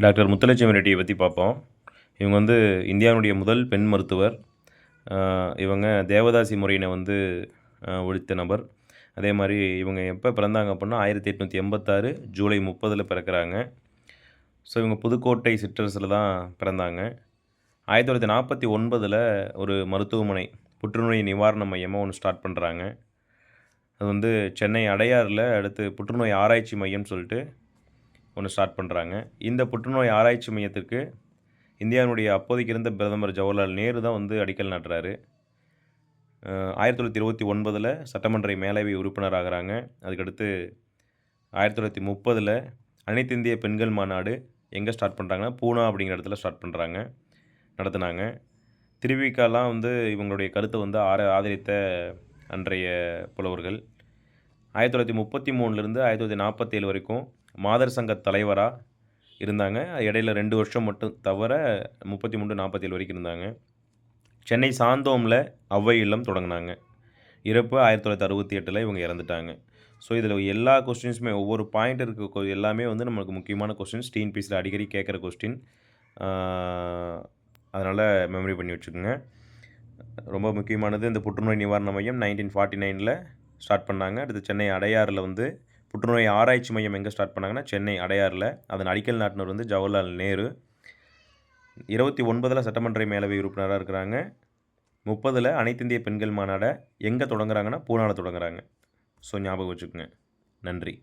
Doctor Muthulakshmi ரெட்டியை பற்றி பார்ப்போம். இவங்க வந்து இந்தியாவுடைய முதல் பெண் மருத்துவர். இவங்க தேவதாசி முறையினை வந்து ஒழித்த நபர். அதே மாதிரி இவங்க எப்போ பிறந்தாங்க அப்படின்னா ஆயிரத்தி எட்நூற்றி எண்பத்தாறு ஜூலை முப்பதில் பிறக்கிறாங்க. ஸோ இவங்க புதுக்கோட்டை சிற்றரசில் தான் பிறந்தாங்க. ஆயிரத்தி தொள்ளாயிரத்தி நாற்பத்தி ஒன்பதில் ஒரு மருத்துவமனை புற்றுநோய் நிவாரண மையமாக ஒன்று ஸ்டார்ட் பண்ணுறாங்க அது வந்து சென்னை அடையாறில் அடுத்து புற்றுநோய் ஆராய்ச்சி மையம்னு சொல்லிட்டு ஒன்று ஸ்டார்ட் பண்ணுறாங்க இந்த புற்றுநோய் ஆராய்ச்சி மையத்திற்கு இந்தியாவினுடைய அப்போதைக்கு இருந்த பிரதமர் ஜவஹர்லால் நேரு தான் வந்து அடிக்கல் நாட்டுறாரு. ஆயிரத்தி தொள்ளாயிரத்தி இருபத்தி ஒன்பதில் சட்டமன்ற மேலவை உறுப்பினர் ஆகிறாங்க. அதுக்கடுத்து ஆயிரத்தி தொள்ளாயிரத்தி முப்பதில் அனைத்து இந்திய பெண்கள் மாநாடு எங்கே ஸ்டார்ட் பண்ணுறாங்கன்னா பூனா அப்படிங்கிற இடத்துல ஸ்டார்ட் பண்ணுறாங்க நடத்துனாங்க. திருவிக்காலாம் வந்து இவங்களுடைய கருத்தை வந்து ஆர ஆதரித்த அன்றைய புலவர்கள். ஆயிரத்தி தொள்ளாயிரத்தி முப்பத்தி மூணுலேருந்து ஆயிரத்தி தொள்ளாயிரத்தி நாற்பத்தேழு வரைக்கும் மாதர் சங்க தலைவராக இருந்தாங்க. இடையில ரெண்டு வருஷம் மட்டும் தவிர முப்பத்தி மூணு நாற்பத்தேழு வரைக்கும் இருந்தாங்க. சென்னை சாந்தோமில் ஔவை இல்லம் தொடங்கினாங்க. இறப்பு ஆயிரத்தி தொள்ளாயிரத்தி அறுபத்தி எட்டில் இவங்க இறந்துட்டாங்க. ஸோ இதில் எல்லா கொஸ்டின்ஸுமே ஒவ்வொரு பாயிண்ட் இருக்க. எல்லாமே வந்து நம்மளுக்கு முக்கியமான கொஸ்டின்ஸ் டிஎன்பிசியில் அடிக்கடி கேட்குற கொஸ்டின் அதனால் மெமரி பண்ணி வச்சுக்கோங்க. ரொம்ப முக்கியமானது இந்த புற்றுநோய் நிவாரண மையம் நைன்டீன் ஃபார்ட்டி நைனில் ஸ்டார்ட் பண்ணாங்க. அடுத்து சென்னை அடையாறில் வந்து புற்றுநோய் ஆராய்ச்சி மையம் எங்கே ஸ்டார்ட் பண்ணாங்கன்னா சென்னை அடையாறில். அதன் அடிக்கல் நாட்டினர் வந்து ஜவஹர்லால் நேரு. இருபத்தி ஒன்பதில் சட்டமன்ற மேலவை உறுப்பினராக இருக்கிறாங்க. முப்பதில் அனைத்து இந்திய பெண்கள் மாநாடை எங்கே தொடங்குறாங்கன்னா பூனாவில் தொடங்குறாங்க. ஸோ ஞாபகம் வச்சுக்கோங்க. நன்றி.